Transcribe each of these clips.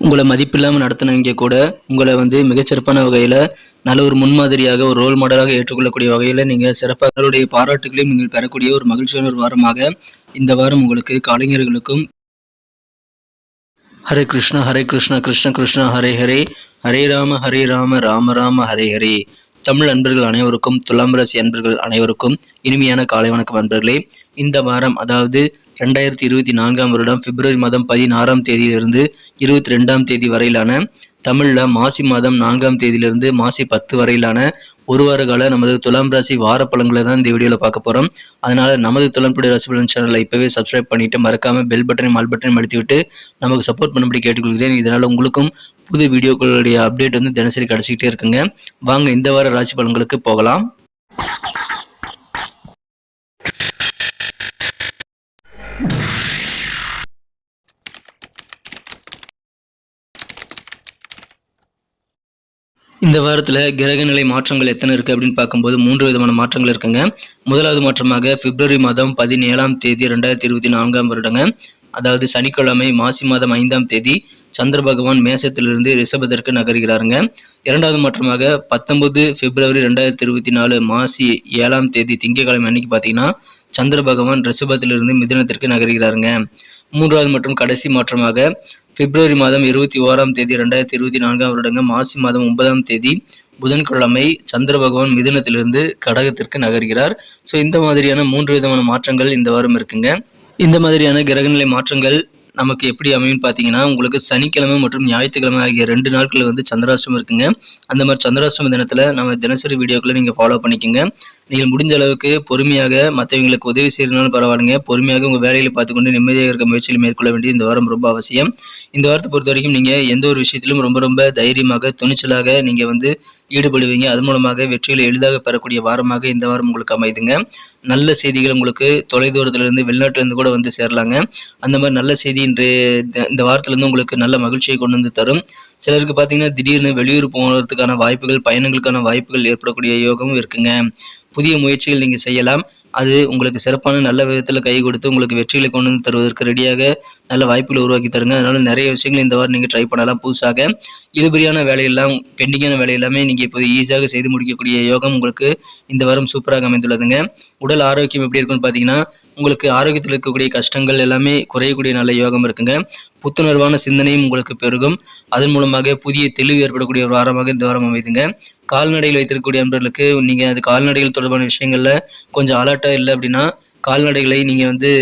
உங்களை மதிப்பில்லாமல் நடத்தினவங்க கூட உங்களை வந்து மிகச்சிறப்பான வகையில் நல்ல ஒரு முன்மாதிரியாக ஒரு ரோல் மாடலாக ஏற்றுக்கொள்ளக்கூடிய வகையில் நீங்கள் சிறப்பாக அவருடைய பாராட்டுகளையும் நீங்கள் பெறக்கூடிய ஒரு மகிழ்ச்சியான ஒரு வாரமாக இந்த வாரம் உங்களுக்கு கலைஞர்களுக்கும் ஹரே கிருஷ்ணா ஹரே கிருஷ்ணா கிருஷ்ண கிருஷ்ணா ஹரே ஹரே. ஹரே ராம ஹரே ராம ராம ராம ஹரே ஹரே. தமிழ் அன்பர்கள் அனைவருக்கும் துலாம் ராசி அன்பர்கள் அனைவருக்கும் இனிமையான காலை வணக்கம் அன்பர்களே. இந்த வாரம் அதாவது ரெண்டாயிரத்தி இருபத்தி நான்காம் வருடம் பிப்ரவரி மாதம் பதினாறாம் தேதியிலிருந்து இருபத்தி ரெண்டாம் தேதி வரையிலான தமிழில் மாசி மாதம் நான்காம் தேதியிலிருந்து மாசி பத்து வரையிலான ஒரு வார கால நமது துலாம் ராசி வார பழங்களை தான் இந்த வீடியோவில் பார்க்க போகிறோம் அதனால் நமது துலாம் ராசி பலன் சேனலை இப்போவே சப்ஸ்கிரைப் பண்ணிவிட்டு மறக்காமல் பெல் பட்டனையும் மால் பட்டனையும் அழுத்தி நமக்கு சப்போர்ட் பண்ணும்படி கேட்டுக்கொள்கிறேன். இதனால் உங்களுக்கும் புது வீடியோக்களுடைய அப்டேட் வந்து தினசரி கிடச்சிக்கிட்டே இருக்குங்க. வாங்க இந்த வார ராசி பலன்களுக்கு போகலாம். இந்த வாரத்தில் கிரகநிலை மாற்றங்கள் எத்தனை இருக்குது அப்படின்னு பார்க்கும்போது மூன்று விதமான மாற்றங்கள் இருக்குங்க. முதலாவது மாற்றமாக பிப்ரவரி மாதம் பதினேழாம் தேதி ரெண்டாயிரத்தி இருபத்தி நான்காம் வருடங்க. அதாவது சனிக்கிழமை மாசி மாதம் ஐந்தாம் தேதி சந்திர பகவான் மேசத்திலிருந்து ரிஷபத்திற்கு நகர்கிறாருங்க. இரண்டாவது மாற்றமாக பத்தொன்பது பிப்ரவரி ரெண்டாயிரத்தி இருபத்தி நாலு மாசி ஏழாம் தேதி திங்கட்கிழமை அன்னைக்கு பார்த்தீங்கன்னா சந்திர பகவான் ரிஷபத்திலிருந்து மிதினத்திற்கு நகர்கிறாருங்க. மூன்றாவது மற்றும் கடைசி மாற்றமாக பிப்ரவரி மாதம் இருபத்தி ஓராம் தேதி ரெண்டாயிரத்தி இருபத்தி நான்காம் வருடங்க மாசி மாதம் ஒன்பதாம் தேதி புதன்கிழமை சந்திர பகவான் மிதுனத்திலிருந்து கடகத்திற்கு நகர்கிறார். ஸோ இந்த மாதிரியான மூன்று விதமான மாற்றங்கள் இந்த வாரம் இருக்குங்க. இந்த மாதிரியான கிரகநிலை மாற்றங்கள் நமக்கு எப்படி அமையும் பார்த்தீங்கன்னா உங்களுக்கு சனிக்கிழமை மற்றும் ஞாயிற்றுக்கிழமை ஆகிய ரெண்டு நாட்கள் வந்து சந்திராஷ்டமம் இருக்குங்க. அந்த மாதிரி சந்திராஷ்டம தினத்தில் நம்ம தினசரி வீடியோக்களை நீங்கள் ஃபாலோ பண்ணிக்கோங்க. நீங்கள் முடிஞ்ச அளவுக்கு பொறுமையாக மற்றவங்களுக்கு உதவி செய்யறதுனாலும் பரவாயில்லைங்க. பொறுமையாக உங்கள் வேலைகளை பார்த்துக்கொண்டு நிம்மதியாக இருக்க முயற்சியில் மேற்கொள்ள வேண்டியது இந்த வாரம் ரொம்ப அவசியம். இந்த வாரத்தை பொறுத்த வரைக்கும் நீங்கள் எந்த ஒரு விஷயத்திலும் ரொம்ப ரொம்ப தைரியமாக துணிச்சலாக நீங்கள் வந்து ஈடுபடுவீங்க. அது மூலமாக வெற்றிகளை எளிதாக பெறக்கூடிய வாரமாக இந்த வாரம் உங்களுக்கு அமைதுங்க. நல்ல செய்திகள் உங்களுக்கு தொலைதூரத்துலேருந்து வெளிநாட்டிலேருந்து கூட வந்து சேரலாங்க. அந்த மாதிரி நல்ல செய்தி இன்று இந்த வாரத்திலிருந்து உங்களுக்கு நல்ல மகிழ்ச்சியை கொண்டு வந்து தரும். சிலருக்கு பார்த்தீங்கன்னா திடீர்னு வெளியூர் போகிறதுக்கான வாய்ப்புகள் பயணங்களுக்கான வாய்ப்புகள் ஏற்படக்கூடிய யோகமும் இருக்குங்க. புதிய முயற்சிகள் நீங்கள் செய்யலாம். அது உங்களுக்கு சிறப்பான நல்ல விதத்தில் கை கொடுத்து உங்களுக்கு வெற்றிகளை கொண்டு வந்து தருவதற்கு ரெடியாக நல்ல வாய்ப்புகளை உருவாக்கி தருங்க. அதனால நிறைய விஷயங்கள் இந்த வாரம் நீங்கள் ட்ரை பண்ணலாம் புதுசாக. இழுபறியான வேலையெல்லாம் பெண்டிங்கான வேலை எல்லாமே நீங்கள் இப்போது ஈஸியாக செய்து முடிக்கக்கூடிய யோகம் உங்களுக்கு இந்த வாரம் சூப்பராக அமைந்துள்ளதுங்க. உடல் ஆரோக்கியம் எப்படி இருக்குன்னு பார்த்தீங்கன்னா உங்களுக்கு ஆரோக்கியத்தில் இருக்கக்கூடிய கஷ்டங்கள் எல்லாமே குறையக்கூடிய நல்ல யோகம் இருக்குங்க. புத்துணர்வான சிந்தனையும் உங்களுக்கு பெருகும். அதன் மூலமாக புதிய தெளிவு ஏற்படக்கூடிய ஒரு வாரமாக இந்த வாரம் அமைதுங்க. கால்நடைகள் வைத்திருக்கக்கூடிய நண்பர்களுக்கு நீங்கள் அது கால்நடைகள் தொடர்பான விஷயங்களில் கொஞ்சம் அலர்ட்டாக இல்லை அப்படின்னா கால்நடைகளை நீங்கள் வந்து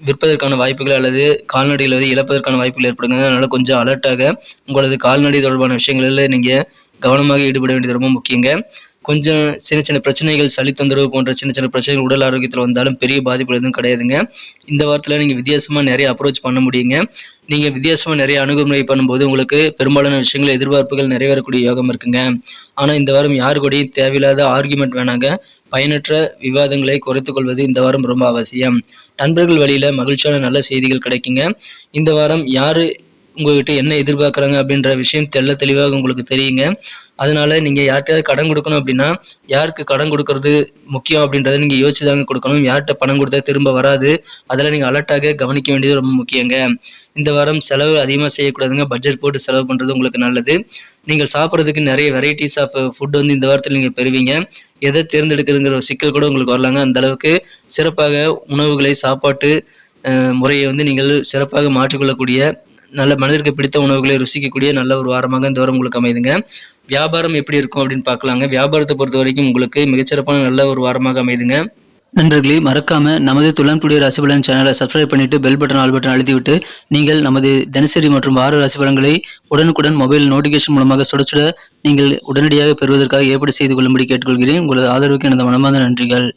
விற்பதற்கான வாய்ப்புகள் அல்லது கால்நடைகளை வந்து இழப்பதற்கான வாய்ப்புகள் ஏற்படுங்க. அதனால் கொஞ்சம் அலர்ட்டாக உங்களது கால்நடை தொடர்பான விஷயங்களில் நீங்கள் கவனமாக ஈடுபட வேண்டியது ரொம்ப முக்கியங்க. கொஞ்சம் சின்ன சின்ன பிரச்சனைகள் சளி தொந்தரவு போன்ற சின்ன சின்ன பிரச்சனைகள் உடல் ஆரோக்கியத்தில் வந்தாலும் பெரிய பாதிப்பு எதுவும் கிடையாதுங்க. இந்த வாரத்தில் நீங்கள் வித்தியாசமாக நிறைய அப்ரோச் பண்ண முடியுங்க. நீங்கள் வித்தியாசமாக நிறைய அணுகுமுறை பண்ணும்போது உங்களுக்கு பெரும்பாலான விஷயங்கள் எதிர்பார்ப்புகள் நிறைவேறக்கூடிய யோகம் இருக்குங்க. ஆனால் இந்த வாரம் யாரு கூடயும் தேவையில்லாத ஆர்குமெண்ட் வேணாங்க. பயனற்ற விவாதங்களை குறைத்து கொள்வது இந்த வாரம் ரொம்ப அவசியம். நண்பர்கள் வழியில் மகிழ்ச்சியான நல்ல செய்திகள் கிடைக்குங்க. இந்த வாரம் யார் உங்ககிட்ட என்ன எதிர்பார்க்குறாங்க அப்படின்ற விஷயம் தெல்ல தெளிவாக உங்களுக்கு தெரியுங்க. அதனால நீங்கள் யார்கிட்டயாவது கடன் கொடுக்கணும் அப்படின்னா யாருக்கு கடன் கொடுக்கறது முக்கியம் அப்படின்றத நீங்கள் யோசிச்சு தாங்க கொடுக்கணும். யார்கிட்ட பணம் கொடுத்தா திரும்ப வராது. அதெல்லாம் நீங்கள் அலர்ட்டாக கவனிக்க வேண்டியது ரொம்ப முக்கியங்க. இந்த வாரம் செலவு அதிகமாக செய்யக்கூடாதுங்க. பட்ஜெட் போட்டு செலவு பண்ணுறது உங்களுக்கு நல்லது. நீங்கள் சாப்பிட்றதுக்கு நிறைய வெரைட்டிஸ் ஆஃப் ஃபுட் வந்து இந்த வாரத்தில் நீங்கள் பெறுவீங்க. எதை தேர்ந்தெடுக்கிறதுங்கிற ஒரு சிக்கல் கூட உங்களுக்கு வரலாங்க. அந்த அளவுக்கு சிறப்பாக உணவுகளை சாப்பாட்டு முறையை வந்து நீங்கள் சிறப்பாக மாற்றிக்கொள்ளக்கூடிய நல்ல மனதிற்கு பிடித்த உணவுகளை ருசிக்கக்கூடிய நல்ல ஒரு வாரமாக இந்த வாரம் உங்களுக்கு அமைதுங்க. வியாபாரம் எப்படி இருக்கும் அப்படின்னு பார்க்கலாங்க. வியாபாரத்தை பொறுத்த வரைக்கும் உங்களுக்கு மிகச்சிறப்பான நல்ல ஒரு வாரமாக அமைதுங்க. நண்பர்களே மறக்காம நமது துளம்புடைய ராசிபலன் சேனலை சப்ஸ்கிரைப் பண்ணிட்டு பெல் பட்டன் ஆல் பட்டன் அழுத்தி விட்டு நீங்கள் நமது தினசரி மற்றும் வார ராசிபலன்களை உடனுக்குடன் மொபைல் நோட்டிஃபிகேஷன் மூலமாக சுடச்சுட நீங்கள் உடனடியாக பெறுவதற்காக ஏற்பாடு செய்து கொள்ளும்படி கேட்டுக்கொள்கிறேன். உங்களது ஆதரவுக்கு எனது மனமார்ந்த நன்றிகள்.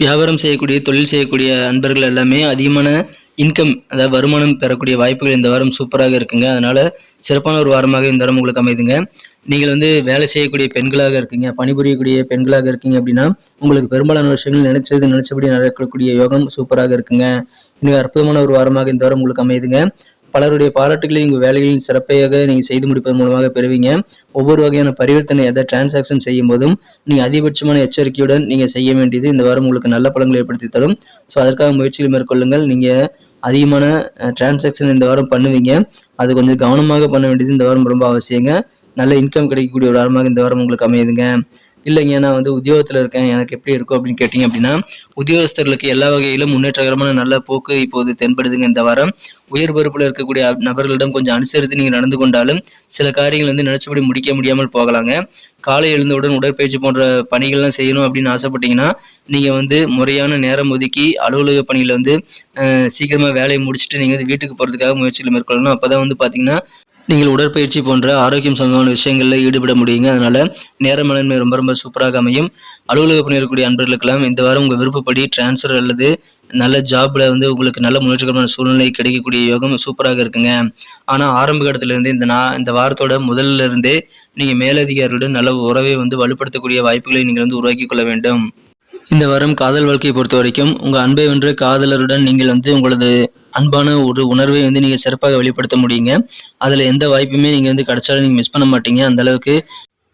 வியாபாரம் செய்யக்கூடிய தொழில் செய்யக்கூடிய அன்பர்கள் எல்லாமே அதிகமான இன்கம் அதாவது வருமானம் பெறக்கூடிய வாய்ப்புகள் இந்த வாரம் சூப்பராக இருக்குங்க. அதனால் சிறப்பான ஒரு வாரமாக இந்த வாரம் உங்களுக்கு அமைதுங்க. நீங்கள் வந்து வேலை செய்யக்கூடிய பெண்களாக இருக்கீங்க பணிபுரியக்கூடிய பெண்களாக இருக்கீங்க அப்படின்னா உங்களுக்கு பெரும்பாலான விஷயங்கள் நினைச்சது நினைச்சபடி நடக்கக்கூடிய யோகம் சூப்பராக இருக்குங்க. இன்னும் அற்புதமான ஒரு வாரமாக இந்த வாரம் உங்களுக்கு அமைதுங்க. பலருடைய பாராட்டுகளை உங்கள் வேலைகளின் சிறப்பாக நீங்கள் செய்து முடிப்பதன் மூலமாக பெறுவீங்க. ஒவ்வொரு வகையான பரிவர்த்தனை எதாவது டிரான்சாக்ஷன் செய்யும் போதும் நீங்கள் அதிகபட்சமான எச்சரிக்கையுடன் நீங்கள் செய்ய வேண்டியது இந்த வாரம் உங்களுக்கு நல்ல பலன்களை ஏற்படுத்தி தரும். ஸோ அதற்காக முயற்சிகள் மேற்கொள்ளுங்கள். நீங்கள் அதிகமான டிரான்சாக்ஷன் இந்த வாரம் பண்ணுவீங்க. அது கொஞ்சம் கவனமாக பண்ண வேண்டியது இந்த வாரம் ரொம்ப அவசியங்க. நல்ல இன்கம் கிடைக்கக்கூடிய ஒரு வாரமாக இந்த வாரம் உங்களுக்கு அமையுதுங்க. இல்லைங்க நான் வந்து உத்தியோகத்தில் இருக்கேன் எனக்கு எப்படி இருக்கும் அப்படின்னு கேட்டிங்க அப்படின்னா உத்தியோகஸ்தர்களுக்கு எல்லா வகையிலும் முன்னேற்றகரமான நல்ல போக்கு இப்போது தென்படுதுங்க. இந்த வாரம் உயர் பொறுப்பில் இருக்கக்கூடிய நபர்களிடம் கொஞ்சம் அனுசரித்து நீங்கள் நடந்து கொண்டாலும் சில காரியங்கள் வந்து நினச்சபடி முடிக்க முடியாமல் போகலாங்க. காலை எழுந்தவுடன் உடற்பயிற்சி போன்ற பணிகள்லாம் செய்யணும் அப்படின்னு ஆசைப்பட்டீங்கன்னா நீங்கள் வந்து முறையான நேரம் ஒதுக்கி அலுவலக பணியில் வந்து சீக்கிரமாக வேலையை முடிச்சுட்டு நீங்கள் வந்து வீட்டுக்கு போகிறதுக்காக முயற்சிகள் மேற்கொள்ளணும். அப்போ தான் வந்து பார்த்தீங்கன்னா நீங்கள் உடற்பயிற்சி போன்ற ஆரோக்கியம் சம்பந்தமான விஷயங்களில் ஈடுபட முடியுங்க. அதனால் நேர மேலாண்மை ரொம்ப ரொம்ப சூப்பராக அமையும். அலுவலக பணி இருக்கக்கூடிய அன்பர்களுக்கெல்லாம் இந்த வாரம் உங்கள் விருப்பப்படி டிரான்ஸ்ஃபர் அல்லது நல்ல ஜாப்ல வந்து உங்களுக்கு நல்ல முன்னேற்றகரமான சூழ்நிலை கிடைக்கக்கூடிய யோகம் சூப்பராக இருக்குங்க. ஆனால் ஆரம்ப கட்டத்திலிருந்து இந்த நா இந்த வாரத்தோட முதல்ல இருந்தே நீங்கள் மேலதிகாரியுடன் நல்ல உறவை வந்து வலுப்படுத்தக்கூடிய வாய்ப்புகளை நீங்கள் வந்து உருவாக்கி கொள்ள வேண்டும். இந்த வாரம் காதல் வாழ்க்கையை பொறுத்த வரைக்கும் உங்கள் அன்பை வென்று காதலருடன் நீங்கள் வந்து உங்களது அன்பான ஒரு உணர்வை வந்து நீங்கள் சிறப்பாக வெளிப்படுத்த முடியுங்க. அதில் எந்த வாய்ப்புமே நீங்கள் வந்து கிடைச்சாலும் நீங்கள் மிஸ் பண்ண மாட்டீங்க. அந்த அளவுக்கு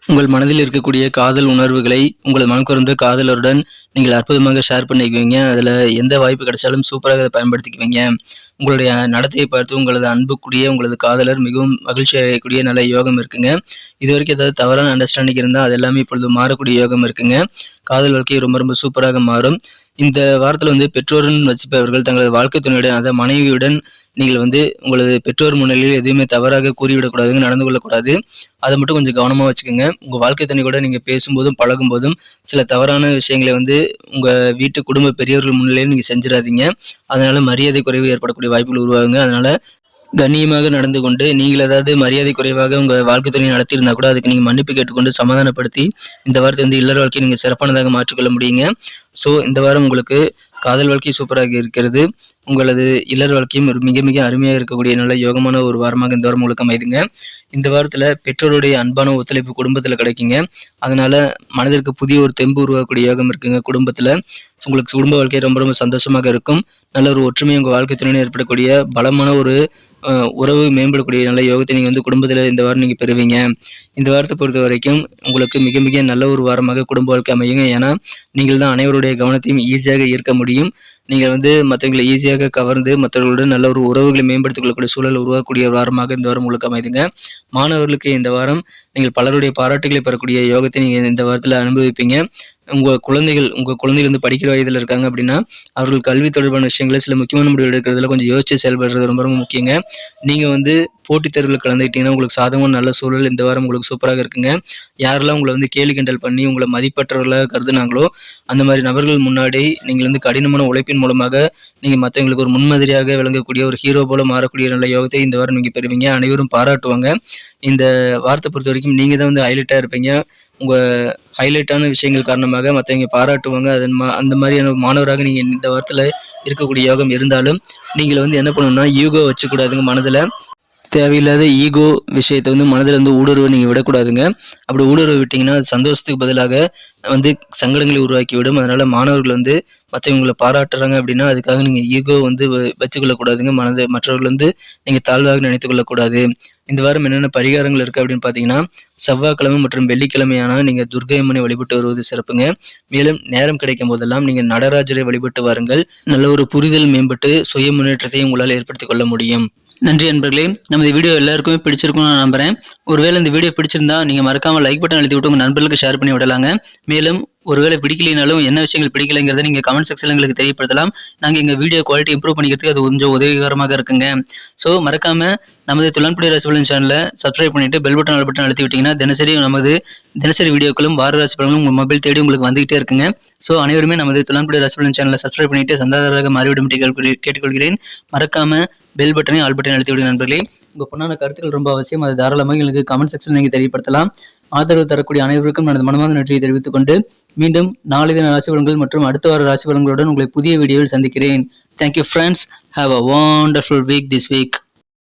உங்கள் மனதில் இருக்கக்கூடிய காதல் உணர்வுகளை உங்களது மனக்குறந்த காதலருடன் நீங்கள் அற்புதமாக ஷேர் பண்ணிக்குவீங்க. அதில் எந்த வாய்ப்பு கிடைச்சாலும் சூப்பராக அதை பயன்படுத்திக்குவீங்க. உங்களுடைய நடத்தையை பார்த்து உங்களது அன்புக்குரிய உங்களது காதலர் மிகவும் மகிழ்ச்சி அடையக்கூடிய நல்ல யோகம் இருக்குங்க. இது வரைக்கும் ஏதாவது தவறான அண்டர்ஸ்டாண்டிங் இருந்தால் அது எல்லாமே இப்பொழுது மாறக்கூடிய யோகம் இருக்குங்க. காதல் வாழ்க்கை ரொம்ப ரொம்ப சூப்பராக மாறும். இந்த வாரத்தில் வந்து பெற்றோருன்னு வசிப்பவர்கள் தங்களது வாழ்க்கை துணையுடன் அதாவது மனைவியுடன் நீங்கள் வந்து உங்களது பெற்றோர் முன்னிலையில் எதுவுமே தவறாக கூறிவிடக்கூடாதுங்க நடந்து கொள்ளக்கூடாது. அதை மட்டும் கொஞ்சம் கவனமாக வச்சுக்கோங்க. உங்கள் வாழ்க்கை துணை கூட நீங்கள் பேசும்போதும் பழகும்போதும் சில தவறான விஷயங்களை வந்து உங்கள் வீட்டு குடும்ப பெரியவர்கள் முன்னிலையில் நீங்கள் செஞ்சிடாதீங்க. அதனால் மரியாதை குறைவு ஏற்படக்கூடிய வாய்ப்புகள் உருவாகுங்க. அதனால் கண்ணியமாக நடந்து கொண்டு நீங்கள் ஏதாவது மரியாதை குறைவாக உங்கள் வாழ்க்கை துறையை நடத்தியிருந்தா கூட அதுக்கு நீங்கள் மன்னிப்பு கேட்டுக்கொண்டு சமாதானப்படுத்தி இந்த வாரத்தை வந்து இல்லற வாழ்க்கையை நீங்கள் சிறப்பானதாக மாற்றிக்கொள்ள முடியுங்க. ஸோ இந்த வாரம் உங்களுக்கு காதல் வாழ்க்கை சூப்பராக இருக்கிறது. உங்களது இல்லற வாழ்க்கையும் மிக மிக அருமையாக இருக்கக்கூடிய நல்ல யோகமான ஒரு வாரமாக இந்த வாரம் உங்களுக்கு அமைதுங்க. இந்த வாரத்தில் பெற்றோருடைய அன்பான ஒத்துழைப்பு குடும்பத்தில் கிடைக்குங்க. அதனால மனதிற்கு புதிய ஒரு தெம்பு உருவாக்கக்கூடிய யோகம் இருக்குங்க. குடும்பத்தில் உங்களுக்கு குடும்ப வாழ்க்கை ரொம்ப ரொம்ப சந்தோஷமாக இருக்கும். நல்ல ஒரு ஒற்றுமை உங்கள் வாழ்க்கை துணையில் ஏற்படக்கூடிய பலமான ஒரு உறவு மேம்படக்கூடிய நல்ல யோகத்தை நீங்கள் வந்து குடும்பத்தில் இந்த வாரம் நீங்கள் பெறுவீங்க. இந்த வாரத்தை பொறுத்த வரைக்கும் உங்களுக்கு மிக மிக நல்ல ஒரு வாரமாக குடும்ப வாழ்க்கை அமையுங்க. ஏன்னா நீங்கள் தான் அனைவருடைய கவனத்தையும் ஈஸியாக ஈர்க்க முடியும். நீங்கள் வந்து மற்றவங்களை ஈஸியாக கவர்ந்து மற்றவர்களுடன் நல்ல ஒரு உறவுகளை மேம்படுத்திக் கொள்ளக்கூடிய சூழல் உருவாக்கக்கூடிய வாரமாக இந்த வாரம் உங்களுக்கு அமைதுங்க. மாணவர்களுக்கு இந்த வாரம் நீங்கள் பலருடைய பாராட்டுகளை பெறக்கூடிய யோகத்தை நீங்கள் இந்த வாரத்தில் அனுபவிப்பீங்க. உங்கள் குழந்தைகள் உங்கள் குழந்தைகள் வந்து படிக்கிற வயதில் இருக்காங்க அப்படின்னா அவர்கள் கல்வி தொடர்பான விஷயங்களை சில முக்கியமான முடிவு எடுக்கிறதுல கொஞ்சம் யோசிச்சு செயல்படுறது ரொம்ப ரொம்ப முக்கியங்க. நீங்கள் வந்து போட்டித் தேர்வில் கலந்துக்கிட்டீங்கன்னா உங்களுக்கு சாதகமான நல்ல சூழல் இந்த வாரம் உங்களுக்கு சூப்பராக இருக்குங்க. யாரெல்லாம் உங்களை வந்து கேலி கிண்டல் பண்ணி உங்களை மதிப்பற்றவர்களாக கருதுனாங்களோ அந்த மாதிரி நபர்கள் முன்னாடி நீங்கள் வந்து கடினமான உழைப்பின் மூலமாக நீங்கள் மற்றவங்களுக்கு ஒரு முன்மாதிரியாக விளங்கக்கூடிய ஒரு ஹீரோ போல மாறக்கூடிய நல்ல யோகத்தை இந்த வாரம் நீங்கள் பெறுவீங்க. அனைவரும் பாராட்டுவாங்க. இந்த வார்த்தை பொறுத்த வரைக்கும் நீங்கள் தான் வந்து ஹைலைட்டாக இருப்பீங்க. உங்கள் ஹைலைட்டான விஷயங்கள் காரணமாக மற்றவங்க பாராட்டுவாங்க. அதன் மா அந்த மாதிரியான மாணவராக நீங்கள் இந்த வாரத்தில் இருக்கக்கூடிய யோகம் இருந்தாலும் நீங்கள் வந்து என்ன பண்ணணும்னா யூகோ வச்சுக்கூடாதுங்க மனதில். தேவையில்லாத ஈகோ விஷயத்தை வந்து மனதில் வந்து ஊடுருவ நீங்கள் விடக்கூடாதுங்க. அப்படி ஊடுருவ விட்டிங்கன்னா அது சந்தோஷத்துக்கு பதிலாக வந்து சங்கடங்களை உருவாக்கி விடும் அதனால் மாணவர்கள் வந்து மற்றவங்களை பாராட்டுறாங்க அப்படின்னா அதுக்காக நீங்கள் ஈகோ வந்து வச்சுக்கொள்ளக்கூடாதுங்க. மனதை மற்றவர்கள் வந்து நீங்கள் தாழ்வாக நினைத்து கொள்ளக்கூடாது. இந்த வாரம் என்னென்ன பரிகாரங்கள் இருக்குது அப்படின்னு பார்த்தீங்கன்னா செவ்வாய்க்கிழமை மற்றும் வெள்ளிக்கிழமையான நீங்கள் துர்கை அம்மனை வழிபட்டு வருவது சிறப்புங்க. மேலும் நேரம் கிடைக்கும் போதெல்லாம் நீங்கள் நடராஜரை வழிபட்டு வாருங்கள். நல்ல ஒரு புரிதல் மேம்பட்டு சுய முன்னேற்றத்தை உங்களால் ஏற்படுத்திக் கொள்ள முடியும். நன்றி நண்பர்களே. நமது வீடியோ எல்லாருக்குமே பிடிச்சிருக்கும்னு நான் நம்புறேன். ஒருவேளை இந்த வீடியோ பிடிச்சிருந்தா நீங்கள் மறக்காமல் லைக் பட்டன் எழுதி விட்டு உங்கள் நண்பர்களுக்கு ஷேர் பண்ணி விடலாங்க. மேலும் ஒருவேளை பிடிக்கலைனாலும் என்ன விஷயங்கள் பிடிக்கலைங்கிறத நீங்கள் கமெண்ட் செக்ஷனில் எங்களுக்கு தெரியப்படுத்தலாம். நாங்கள் எங்கள் வீடியோ குவாலிட்டி இம்ப்ரூவ் பண்ணிக்கிறதுக்கு அது கொஞ்சம் உதவிகரமாக இருக்குங்க. ஸோ மறக்காமல் நமது துளன்புடி ராசிபலன் சேனலை சப்ஸ்கிரைப் பண்ணிட்டு பெல் பட்டன் பட்டன் அழுத்தி விட்டிங்கன்னா தினசரி நமது தினசரி வீடியோக்களும் வார ராசிபலங்களும் உங்கள் மொபைல் தேடி உங்களுக்கு வந்துகிட்டே இருக்குங்க. ஸோ அனைவருமே நமது துளன்புடி ராசிபலன் சேனலை சப்ஸ்கிரைப் பண்ணிட்டு சந்தாதாரராக மாறிவிடும் கேட்டுக்கொள்கிறேன். மறக்காமல் பெல் பட்டனை ஆல் பட்டனை அழுத்தி விடுங்க நண்பர்களே. உங்கள் பொண்ணான கருத்துக்கள் ரொம்ப அவசியம். அது தாராளமாக எங்களுக்கு கமெண்ட் செக்ஷனில் நீங்கள் தெரியப்படுத்தலாம். ஆதரவு தரக்கூடிய அனைவருக்கும் எனது மனமார்ந்த நன்றியை தெரிவித்துக் கொண்டு மீண்டும் நாளை தின ராசி பலன்கள் மற்றும் அடுத்த வார ராசி பலன்களுடன் உங்களை புதிய வீடியோவில் சந்திக்கிறேன். Thank you friends have a wonderful week this week